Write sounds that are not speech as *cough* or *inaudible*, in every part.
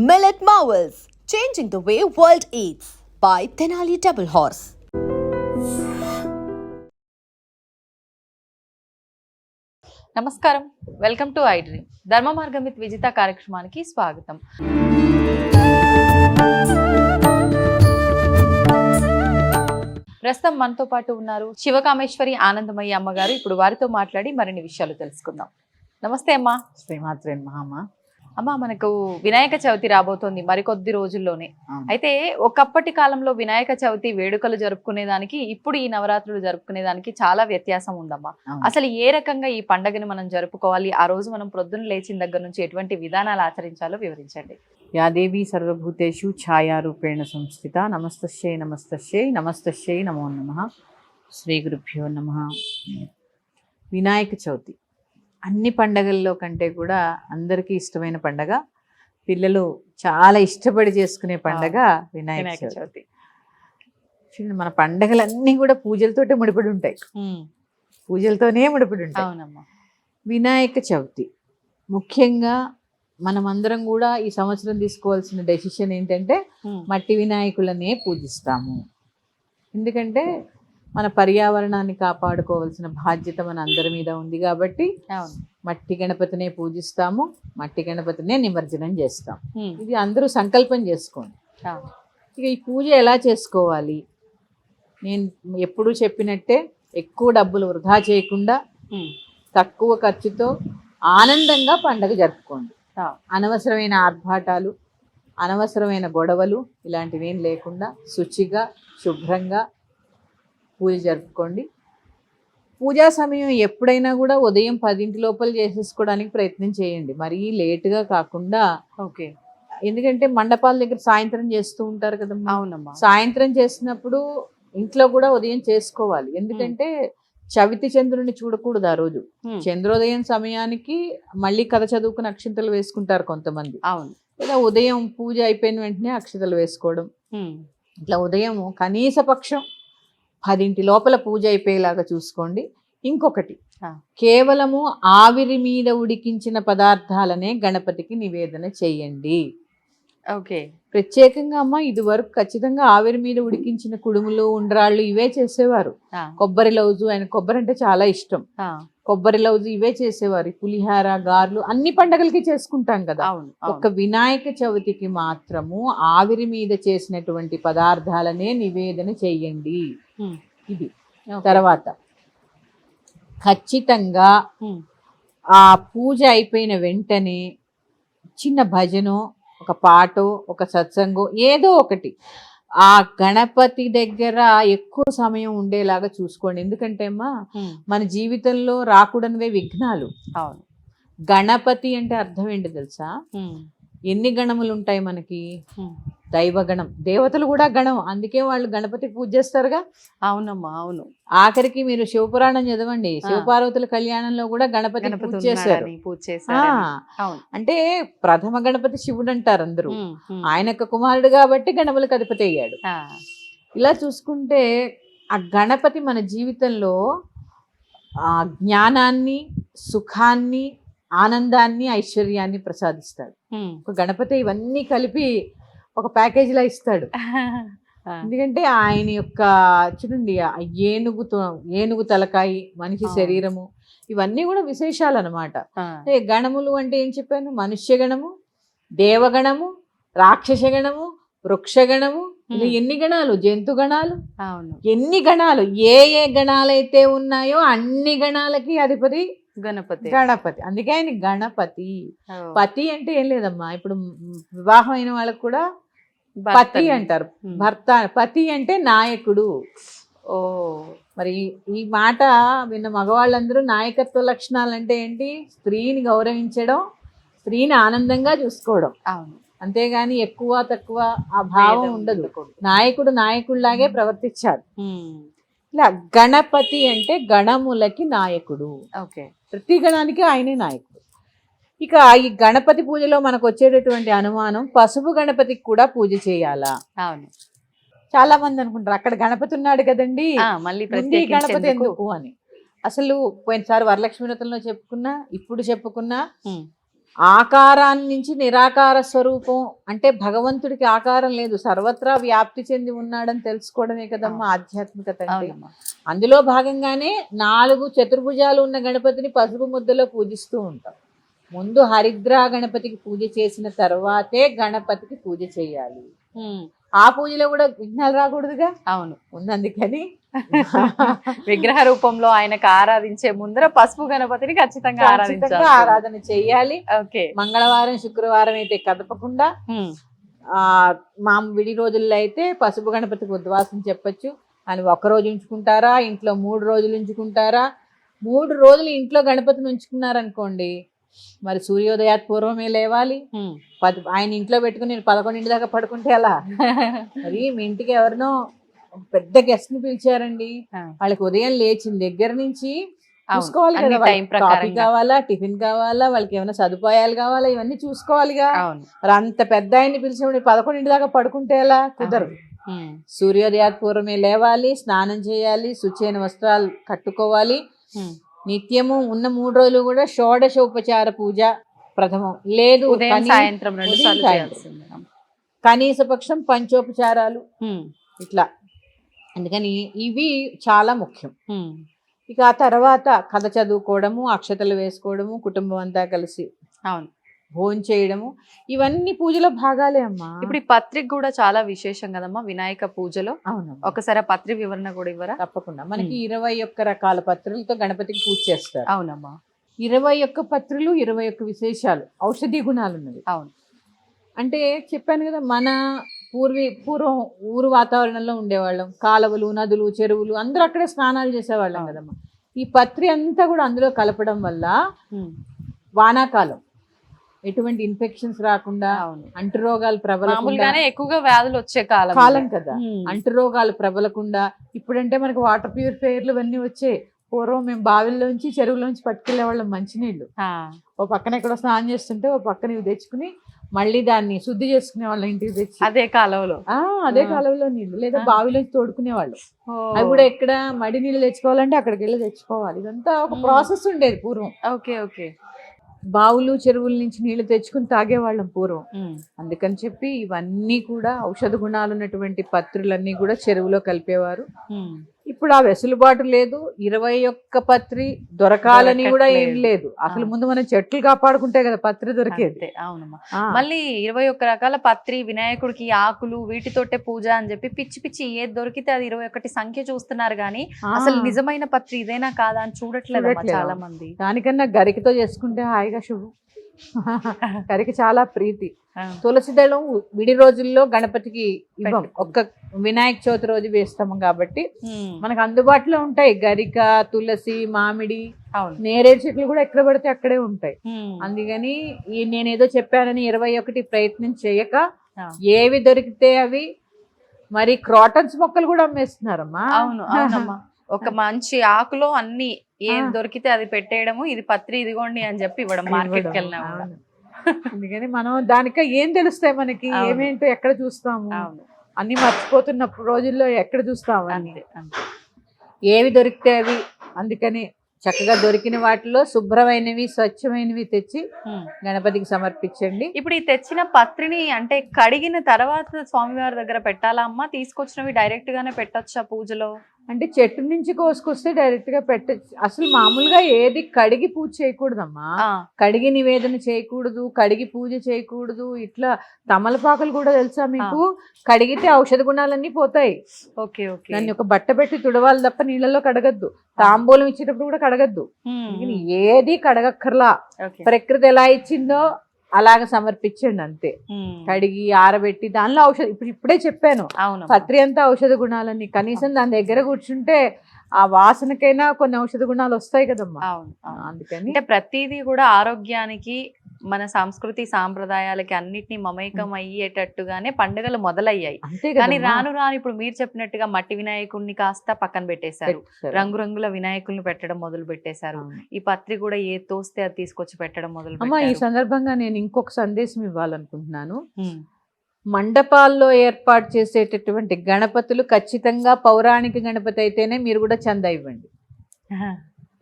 Millet Marvels, changing the way world eats by Tenali Double Horse. నమస్కారం. Welcome to I dream Dharma Margam with Vijitha కార్యక్రమానికి స్వాగతం. ప్రస్తుతం మనతో పాటు ఉన్నారు శివకామేశ్వరి ఆనందమయ్య అమ్మగారు. ఇప్పుడు వారితో మాట్లాడి మరిన్ని విషయాలు తెలుసుకుందాం. నమస్తే అమ్మా. శ్రీమాత్రే మహామ అమ్మ మనకు వినాయక చవితి రాబోతోంది మరికొద్ది రోజుల్లోనే. అయితే ఒకప్పటి కాలంలో వినాయక చవితి వేడుకలు జరుపుకునే దానికి ఇప్పుడు ఈ నవరాత్రులు జరుపుకునే దానికి చాలా వ్యత్యాసం ఉందమ్మా. అసలు ఏ రకంగా ఈ పండుగని మనం జరుపుకోవాలి ఆ రోజు మనం ప్రొద్దున లేచిన దగ్గర నుంచి ఎటువంటి విధానాలు ఆచరించాలో వివరించండి. యా దేవి సర్వభూతేషు ఛాయారూపేణ సంస్థిత నమస్తశ్యై నమస్తశ్యై నమస్తశ్యై నమో నమ. శ్రీ గురుభ్యో నమ. వినాయక చవితి. అన్ని పండగల్లో కంటే కూడా అందరికీ ఇష్టమైన పండగ. పిల్లలు చాలా ఇష్టపడి చేసుకునే పండగ వినాయక చవితి. మన పండగలన్నీ కూడా పూజలతోటే ముడిపడి ఉంటాయి. పూజలతోనే ముడిపడి ఉంటాయి. అవునమ్మా. వినాయక చవితి. ముఖ్యంగా మనమందరం కూడా ఈ సంవత్సరం తీసుకోవాల్సిన డెసిషన్ ఏంటంటే మట్టి వినాయకులనే పూజిస్తాము. ఎందుకంటే మన పర్యావరణాన్ని కాపాడుకోవాల్సిన బాధ్యత మన అందరి మీద ఉంది కాబట్టి మట్టి గణపతినే పూజిస్తాము మట్టి గణపతినే నిమజ్జనం చేస్తాం. ఇది అందరూ సంకల్పం చేసుకోండి. ఇక ఈ పూజ ఎలా చేసుకోవాలి నేను ఎప్పుడూ చెప్పినట్టే ఎక్కువ డబ్బులు వృధా చేయకుండా. తక్కువ ఖర్చుతో ఆనందంగా పండగ జరుపుకోండి. అనవసరమైన ఆర్భాటాలు అనవసరమైన గొడవలు ఇలాంటివి లేకుండా శుచిగా శుభ్రంగా పూజ జరుపుకోండి. పూజా సమయం ఎప్పుడైనా కూడా ఉదయం పదింటి లోపల చేసేసుకోవడానికి ప్రయత్నం చేయండి. మరీ లేటుగా కాకుండా ఓకే. ఎందుకంటే మండపాల దగ్గర సాయంత్రం చేస్తూ ఉంటారు కదమ్మా. అవునమ్మా. సాయంత్రం చేసినప్పుడు ఇంట్లో కూడా ఉదయం చేసుకోవాలి. ఎందుకంటే చవితి చంద్రుని చూడకూడదు ఆ రోజు. చంద్రోదయం సమయానికి మళ్ళీ కథ చదువుకుని అక్షింతలు వేసుకుంటారు కొంతమంది. అవును. లేదా ఉదయం పూజ అయిపోయిన వెంటనే అక్షతలు వేసుకోవడం. ఇట్లా ఉదయం కనీస పక్షం పదింటి లోపల పూజ అయిపోయేలాగా చూసుకోండి ఇంకొకటి. కేవలము ఆవిరి మీద ఉడికించిన పదార్థాలనే గణపతికి నివేదన చేయండి ఓకే ప్రత్యేకంగా అమ్మ ఇది వరకు ఖచ్చితంగా ఆవిరి మీద ఉడికించిన కుడుములు ఉండ్రాళ్ళు ఇవే చేసేవారు. కొబ్బరి లౌజు ఆయన కొబ్బరి అంటే చాలా ఇష్టం. కొబ్బరి లౌజు ఇవే చేసేవారు పులిహార గార్లు అన్ని పండగలకి చేసుకుంటాం కదా ఒక్క వినాయక చవితికి మాత్రము ఆవిరి మీద చేసినటువంటి పదార్థాలనే నివేదన చెయ్యండి. ఇది. తర్వాత ఖచ్చితంగా. ఆ పూజ అయిపోయిన వెంటనే చిన్న భజనో ఒక పాటో ఒక సత్సంగో ఏదో ఒకటి ఆ గణపతి దగ్గర ఎక్కువ సమయం ఉండేలాగా చూసుకోండి ఎందుకంటే అమ్మా. మన జీవితంలో రాకూడనివే విఘ్నాలు అవును గణపతి అంటే అర్థం ఏంటి తెలుసా. ఎన్ని గణములు ఉంటాయి మనకి. దైవగణం. దేవతలు కూడా గణం. అందుకే వాళ్ళు గణపతి పూజ చేస్తారుగా. అవునమ్మా అవును. ఆఖరికి మీరు శివపురాణం చదవండి. శివపార్వతుల కళ్యాణంలో కూడా గణపతి పూజ చేశారు. అవును. అంటే ప్రథమ గణపతి శివుడు అంటారు అందరూ. ఆయన యొక్క కుమారుడు కాబట్టి గణములకు అధిపతి అయ్యాడు. ఇలా చూసుకుంటే ఆ గణపతి మన జీవితంలో ఆ జ్ఞానాన్ని సుఖాన్ని ఆనందాన్ని ఐశ్వర్యాన్ని ప్రసాదిస్తాడు. గణపతి ఇవన్నీ కలిపి ఒక ప్యాకేజీలా ఇస్తాడు. *laughs* ఆ. ఎందుకంటే ఆయన యొక్క చూడండి ఆ ఏనుగుతో ఏనుగు తలకాయి మనిషి. శరీరము ఇవన్నీ కూడా విశేషాలు అనమాట గణములు అంటే ఏం చెప్పాను? మనుష్య గణము దేవగణము రాక్షస గణము వృక్షగణము. ఎన్ని గణాలు? జంతు గణాలు? అవును. ఎన్ని గణాలు? ఏ ఏ గణాలైతే ఉన్నాయో అన్ని గణాలకి అధిపతి గణపతి. గణపతి. అందుకే ఆయన గణపతి. పతి అంటే ఏం లేదమ్మా. ఇప్పుడు వివాహం అయిన వాళ్ళకి కూడా పతి. అంటారు. భర్త పతి అంటే నాయకుడు. ఓ. మరి ఈ మాట విన్న మగవాళ్ళందరూ నాయకత్వ లక్షణాలు అంటే ఏంటి? స్త్రీని గౌరవించడం స్త్రీని ఆనందంగా చూసుకోవడం. అవును. అంతేగాని ఎక్కువ తక్కువ ఆ భావం ఉండదు. నాయకుడు నాయకుడిలాగే ప్రవర్తించాడు. ఇలా గణపతి అంటే గణములకి నాయకుడు. ఓకే. ప్రతి గణానికి ఆయనే నాయకుడు. ఇక ఈ గణపతి పూజలో మనకు వచ్చేటటువంటి అనుమానం పసుపు గణపతికి కూడా పూజ చేయాలా? అవును. చాలా మంది అనుకుంటారు అక్కడ గణపతి ఉన్నాడు కదండి. మళ్ళీ గణపతి ఎందుకు? అని. అసలు పోయినసారి వరలక్ష్మి వ్రతంలో చెప్పుకున్నా ఇప్పుడు చెప్పుకున్నా. ఆకారాన్ని నుంచి నిరాకార స్వరూపం అంటే భగవంతుడికి ఆకారం లేదు సర్వత్రా వ్యాప్తి చెంది ఉన్నాడని తెలుసుకోవడమే కదమ్మా ఆధ్యాత్మికత అందులో భాగంగానే నాలుగు చతుర్భుజాలు ఉన్న గణపతిని పసుపు ముద్దలో పూజిస్తూ ఉంటాం. ముందు హరిద్రా గణపతికి పూజ చేసిన తర్వాతే గణపతికి పూజ చేయాలి. ఆ పూజలో కూడా విఘ్నాలు రాకూడదుగా? అవును. ఉంది అందుకని *laughs* విగ్రహ రూపంలో ఆయనకు ఆరాధించే ముందర పసుపు గణపతిని ఖచ్చితంగా ఆరాధించాలి ఆరాధన చెయ్యాలి ఓకే. మంగళవారం శుక్రవారం అయితే కదపకుండా ఆ మా విడి రోజుల్లో అయితే పసుపు గణపతికి ఉద్వాసం చెప్పొచ్చు. అని ఒక రోజు ఉంచుకుంటారా? ఇంట్లో మూడు రోజులు ఉంచుకుంటారా? మూడు రోజులు ఇంట్లో గణపతిని ఉంచుకున్నారనుకోండి మరి సూర్యోదయాత్ పూర్వమే లేవాలి. పది ఆయన ఇంట్లో పెట్టుకుని నేను పదకొండింటి దాకా పడుకుంటే ఎలా? మరి మీ ఇంటికి ఎవరినో పెద్ద గెస్ట్ని పిలిచారండి. వాళ్ళకి ఉదయం లేచిన దగ్గర నుంచి. చూసుకోవాలి కదా కాఫీ. కావాలా టిఫిన్ కావాలా వాళ్ళకి ఏమైనా సదుపాయాలు కావాలా ఇవన్నీ చూసుకోవాలిగా. మరి అంత పెద్ద ఆయన్ని పిలిచినప్పుడు పదకొండింటి దాకా పడుకుంటే ఎలా? కుదరదు. సూర్యోదయాత్ పూర్వమే లేవాలి స్నానం చేయాలి శుచైన వస్త్రాలు కట్టుకోవాలి. నిత్యము ఉన్న మూడు రోజులు కూడా షోడశ ఉపచార పూజ ప్రథమం. లేదు సాయంత్రం రెండు ఉదయం సార్లు సాయంత్రం. చేయాల్సిందే. కనీస పక్షం పంచోపచారాలు. ఇట్లా. అందుకని ఇవి చాలా ముఖ్యం. ఇక ఆ తర్వాత కథ చదువుకోవడము అక్షతలు వేసుకోవడము కుటుంబం అంతా కలిసి. అవును. భోజనం చేయడము ఇవన్నీ పూజలో భాగాలే అమ్మా. ఇప్పుడు ఈ పత్రిక కూడా చాలా విశేషం కదమ్మా వినాయక పూజలో. అవును ఒకసారి ఆ పత్రి వివరణ కూడా ఇవ్వరా? తప్పకుండా. మనకి. ఇరవై ఒక్క రకాల పత్రులతో గణపతికి పూజ చేస్తారు. అవునమ్మా. ఇరవై ఒక్క పత్రులు ఇరవై ఒక్క విశేషాలు ఔషధీ గుణాలు ఉన్నవి. అవును. అంటే చెప్పాను కదా మన పూర్వీ పూర్వం ఊరు వాతావరణంలో ఉండేవాళ్ళం. కాలువలు నదులు చెరువులు అందరూ అక్కడే స్నానాలు చేసేవాళ్ళం. కదమ్మా. ఈ పత్రి అంతా కూడా అందులో కలపడం వల్ల వానాకాలం. ఎటువంటి ఇన్ఫెక్షన్స్ రాకుండా అంటు రోగాలు ప్రబలకుండా మామూలుగానే ఎక్కువగా వ్యాధులు వచ్చే కాలం కాలం కదా. అంటు రోగాలు ప్రబలకుండా ఇప్పుడంటే మనకు వాటర్ ప్యూరిఫైయర్లు ఇవన్నీ వచ్చాయి పూర్వం మేము బావిల్లోంచి చెరువులోంచి పట్టుకెళ్ళే వాళ్ళం మంచినీళ్ళు ఓ పక్కన ఎక్కడో స్నానం చేస్తుంటే ఓ పక్కన ఇవి తెచ్చుకుని మళ్ళీ దాన్ని శుద్ధి చేసుకునే వాళ్ళం ఇంటికి తెచ్చి. అదే కాలంలో. అదే. కాలంలో నీళ్ళు. లేదా. బావిలోంచి తోడుకునే వాళ్ళు అవి కూడా ఎక్కడ మడి నీళ్ళు తెచ్చుకోవాలంటే అక్కడికి వెళ్ళి తెచ్చుకోవాలి. ఇదంతా ఒక. ప్రాసెస్ ఉండేది పూర్వం. Okay okay. బావులు చెరువుల నుంచి నీళ్ళు తెచ్చుకుని తాగేవాళ్ళం పూర్వం. అందుకని చెప్పి ఇవన్నీ కూడా ఔషధ గుణాలు ఉన్నటువంటి పత్రులన్నీ కూడా చెరువులో కలిపేవారు. ఇప్పుడు ఆ వెసులుబాటు లేదు ఇరవై ఒక్క పత్రి దొరకాలని కూడా ఏం. లేదు అసలు. ముందు మనం చెట్లు కాపాడుకుంటే కదా పత్రి దొరికేది అవునమ్మా. మళ్ళీ ఇరవై ఒక్క రకాల పత్రి వినాయకుడికి ఆకులు వీటితోటే పూజ అని చెప్పి పిచ్చి పిచ్చి ఏది దొరికితే అది ఇరవై ఒకటి సంఖ్య చూస్తున్నారు కానీ. అసలు నిజమైన పత్రి ఇదేనా కాదా అని చూడట్లేదు. చాలా మంది దానికన్నా గరికతో చేసుకుంటే హాయిగా శుభం *laughs* గరిక చాలా ప్రీతి. తులసి దళం విడి రోజుల్లో గణపతికి ఇవ్వం. ఒక్క వినాయక చవితి రోజు వేస్తాము కాబట్టి మనకు అందుబాటులో ఉంటాయి. గరిక తులసి మామిడి నేరేడు చెట్లు కూడా ఎక్కడ పడితే అక్కడే ఉంటాయి. అందుకని ఈ నేనేదో చెప్పానని ఇరవై ఒకటి ప్రయత్నం చేయక. ఏవి దొరికితే అవి మరి క్రాటన్స్ మొక్కలు కూడా అమ్మేస్తున్నారమ్మా. అవును అవునమ్మా. *laughs* ఒక మంచి ఆకులో అన్ని ఆ. దొరికితే అది పెట్టేయడము ఇది పత్రి ఇదిగోండి అని చెప్పి ఇవ్వడం మార్కెట్కి వెళ్ళినా. అందుకని మనం దానిక ఏం తెలుస్తాయి మనకి. ఏమేంటో ఎక్కడ చూస్తాము? అన్ని మర్చిపోతున్న రోజుల్లో ఎక్కడ చూస్తాము అంతే ఏవి దొరికితే అవి? అందుకని చక్కగా దొరికిన వాటిలో శుభ్రమైనవి స్వచ్ఛమైనవి తెచ్చి. గణపతికి సమర్పించండి. ఇప్పుడు ఈ తెచ్చిన పత్రిని అంటే కడిగిన తర్వాత స్వామివారి దగ్గర పెట్టాలా అమ్మా? తీసుకొచ్చినవి డైరెక్ట్ గానే పెట్టొచ్చా పూజలో? అంటే చెట్టు నుంచి కోసుకొస్తే డైరెక్ట్గా పెట్ట అసలు మామూలుగా ఏది కడిగి పూజ చేయకూడదమ్మా. కడిగి నివేదన చేయకూడదు కడిగి పూజ చేయకూడదు ఇట్లా తమలపాకులు కూడా తెలుసా మీకు? కడిగితే ఔషధ గుణాలన్నీ పోతాయి. Okay okay. దాన్ని ఒక బట్ట పెట్టి తుడవాలి తప్ప నీళ్ళలో కడగద్దు. తాంబూలం ఇచ్చేటప్పుడు కూడా కడగద్దు. ఏది కడగక్కర్లా. ప్రకృతి ఎలా ఇచ్చిందో అలాగ సమర్పించండి అంతే. కడిగి ఆరబెట్టి దానిలో ఔషధం ఇప్పుడు ఇప్పుడే చెప్పాను. అవును. పత్రి అంతా ఔషధ గుణాలని కనీసం దాని దగ్గర కూర్చుంటే ఆ వాసనకైనా కొన్ని ఔషధ గుణాలు వస్తాయి కదమ్మా. అవును. అందుకని అంటే ప్రతిదీ కూడా ఆరోగ్యానికి మన సంస్కృతి సాంప్రదాయాలకి అన్నిటిని మమేకం అయ్యేటట్టుగానే పండుగలు మొదలయ్యాయి. కానీ. రాను రాను ఇప్పుడు మీరు చెప్పినట్టుగా మట్టి వినాయకుడిని కాస్త పక్కన పెట్టేశారు. రంగురంగుల వినాయకుల్ని పెట్టడం మొదలు పెట్టేశారు. ఈ పత్రి కూడా ఏ తోస్తే అది తీసుకొచ్చి పెట్టడం మొదలు అమ్మా ఈ సందర్భంగా నేను ఇంకొక సందేశం ఇవ్వాలనుకుంటున్నాను. మండపాల్లో ఏర్పాటు చేసేటటువంటి గణపతులు ఖచ్చితంగా పౌరాణిక గణపతి అయితేనే మీరు కూడా చందా ఇవ్వండి.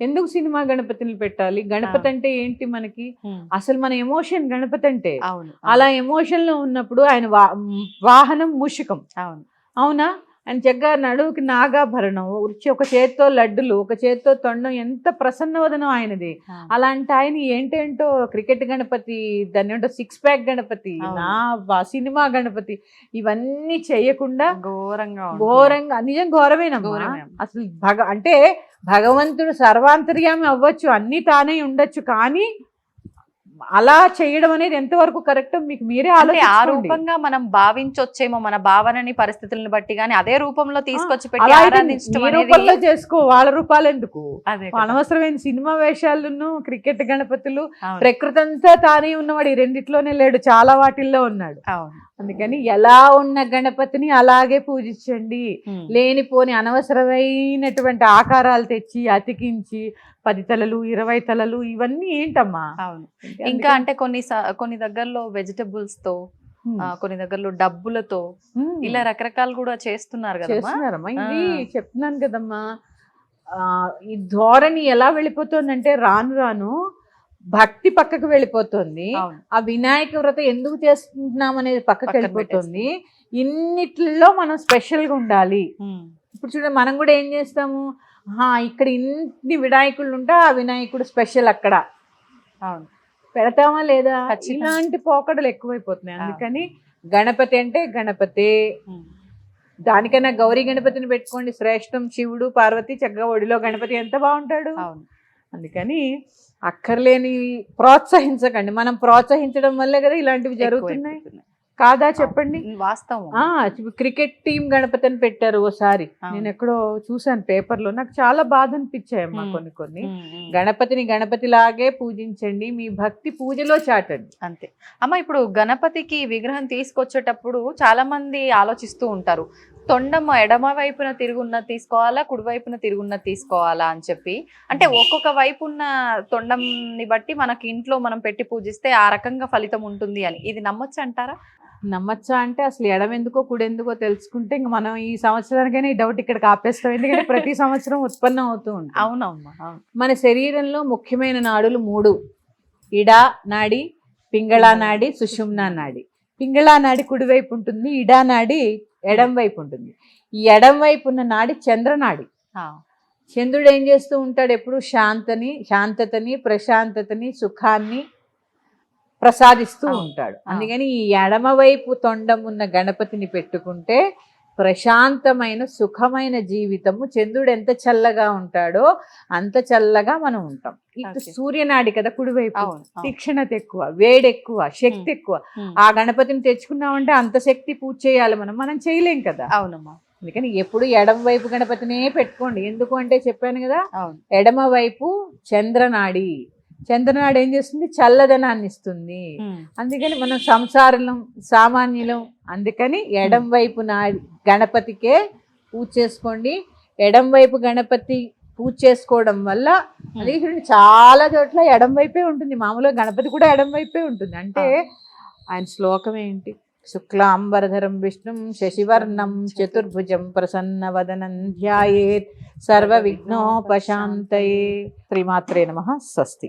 ఎందుకు సినిమా గణపతిని పెట్టాలి? గణపతి అంటే ఏంటి మనకి. అసలు మన ఎమోషన్ గణపతి అంటే. అలా ఎమోషన్లో ఉన్నప్పుడు ఆయన వాహనం మూషికం. అవును. అవునా? ఆయన చక్కగా నడువుకి నాగాభరణం వచ్చి ఒక చేత్తో లడ్డులు ఒక చేత్తో తొండం ఎంత ప్రసన్నవదనం ఆయనది. అలాంటి ఆయన ఏంటేంటో క్రికెట్ గణపతి దాన్ని ఏంటో సిక్స్ ప్యాక్ గణపతి. నా సినిమా గణపతి ఇవన్నీ చేయకుండా ఘోరంగా. ఘోరంగా నిజం ఘోరమేనమ్మా ఘోరమే. అసలు భగ అంటే భగవంతుడు సర్వాంతర్యామి అవ్వచ్చు అన్ని తానే ఉండొచ్చు కానీ అలా చేయడం అనేది ఎంతవరకు కరెక్ట్? మీకు మీరే ఆ రూపంగా మనం భావించొచ్చేమో మన భావనని పరిస్థితులను బట్టి గానీ అదే రూపంలో తీసుకొచ్చి రూపంలో చేసుకో వాళ్ళ రూపాలు ఎందుకు. అనవసరమైన సినిమా వేషాలను క్రికెట్ గణపతులు అవును. ప్రకృతి అంతా తానే ఉన్నవాడు ఈ రెండిట్లోనే లేడు చాలా వాటిల్లో ఉన్నాడు. అందుకని ఎలా ఉన్న గణపతిని అలాగే పూజించండి. లేనిపోని అనవసరమైనటువంటి ఆకారాలు తెచ్చి అతికించి పది తలలు ఇరవై తలలు ఇవన్నీ ఏంటమ్మా? అవును. ఇంకా అంటే కొన్ని కొన్ని దగ్గరలో వెజిటబుల్స్తో కొన్ని దగ్గరలో డబ్బులతో. ఇలా రకరకాలు కూడా చేస్తున్నారు కదా ఇది. చెప్తున్నాను కదమ్మా. ఆ, ఈ ధోరణి ఎలా వెళ్ళిపోతుందంటే రాను రాను భక్తి పక్కకు వెళ్ళిపోతుంది. ఆ వినాయక వ్రతం ఎందుకు చేసుకుంటున్నాం అనేది పక్కకు వెళ్ళిపోతుంది. ఇన్నిట్లో మనం స్పెషల్గా ఉండాలి. ఇప్పుడు చూడండి మనం కూడా ఏం చేస్తాము? ఇక్కడ ఇన్ని వినాయకుళ్ళు ఉంటే ఆ వినాయకుడు స్పెషల్ అక్కడ. అవును. పెడతామా లేదా. ఇలాంటి పోకడలు ఎక్కువైపోతున్నాయి. అందుకని గణపతి అంటే గణపతి. దానికన్నా గౌరీ గణపతిని పెట్టుకోండి. శ్రేష్టం శివుడు పార్వతి చక్కగా ఒడిలో గణపతి ఎంత బాగుంటాడు? అవును. అందుకని అక్కర్లేని ప్రోత్సహించకండి మనం ప్రోత్సహించడం వల్లే కదా ఇలాంటివి జరుగుతున్నాయి. కాదా చెప్పండి వాస్తవం క్రికెట్ టీం గణపతి అని పెట్టారు ఓసారి. నేను ఎక్కడో చూసాను పేపర్లో నాకు చాలా బాధ అనిపించాయమ్మా. కొన్ని కొన్ని. గణపతిని గణపతిలాగే పూజించండి మీ భక్తి పూజలో చాటండి. అంతే. అమ్మ ఇప్పుడు గణపతికి విగ్రహం తీసుకొచ్చేటప్పుడు చాలా మంది ఆలోచిస్తూ ఉంటారు తొండమ్మ ఎడమ వైపున తిరుగున్న తీసుకోవాలా కుడి వైపున తిరుగున్న తీసుకోవాలా అని చెప్పి. అంటే ఒక్కొక్క వైపు ఉన్న తొండంని బట్టి మనకి ఇంట్లో మనం పెట్టి పూజిస్తే ఆ రకంగా ఫలితం ఉంటుంది అని. ఇది నమ్మొచ్చు అంటారా? నమ్మచ్చా అంటే అసలు ఎడమెందుకో కుడెందుకో తెలుసుకుంటే ఇంక మనం ఈ సంవత్సరానికైనా ఈ డౌట్ ఇక్కడికి ఆపేస్తాం. ఎందుకంటే ప్రతి సంవత్సరం ఉత్పన్నం అవుతూ ఉంటుంది. అవునమ్మా అవును. మన శరీరంలో ముఖ్యమైన నాడులు మూడు. ఇడా నాడి పింగళా నాడి సుషుమ్నా నాడి. పింగళా నాడి కుడివైపు ఉంటుంది ఇడా నాడి ఎడం వైపు ఉంటుంది. ఈ ఎడం వైపు ఉన్న నాడి చంద్రనాడి చంద్రుడు ఏం చేస్తూ ఉంటాడు ఎప్పుడు? శాంతని శాంతతని ప్రశాంతతని సుఖాన్ని ప్రసాదిస్తూ. ఉంటాడు. అందుకని ఈ ఎడమవైపు తొండం ఉన్న గణపతిని పెట్టుకుంటే ప్రశాంతమైన సుఖమైన జీవితము. చంద్రుడు ఎంత చల్లగా ఉంటాడో అంత చల్లగా మనం ఉంటాం. ఇటు. సూర్యనాడి కదా కుడివైపు. తీక్షణత ఎక్కువ వేడి ఎక్కువ శక్తి. ఎక్కువ. ఆ గణపతిని తెచ్చుకున్నామంటే అంత శక్తి పూజ చేయాలి మనం. మనం చేయలేం కదా. అవునమ్మా. అందుకని ఎప్పుడు ఎడమ వైపు గణపతినే పెట్టుకోండి. ఎందుకు అంటే చెప్పాను కదా ఎడమ వైపు చంద్రనాడి. చంద్రనాడి ఏం చేస్తుంది? చల్లదనాన్ని ఇస్తుంది. అందుకని మనం సంసారం సామాన్యులం అందుకని ఎడం వైపు నా గణపతికే పూజ చేసుకోండి. ఎడం వైపు గణపతి పూజ చేసుకోవడం వల్ల అది చూడండి చాలా చోట్ల ఎడం వైపే ఉంటుంది. మామూలుగా గణపతి కూడా ఎడం వైపే ఉంటుంది. అంటే ఆయన శ్లోకం ఏంటి? శుక్లాంబరధరం విష్ణుం శశివర్ణం చతుర్భుజం ప్రసన్న వదనం ధ్యాయేత్ సర్వ విఘ్నోపశాంతయే శ్రీమాత్రే నమ. స్వస్తి.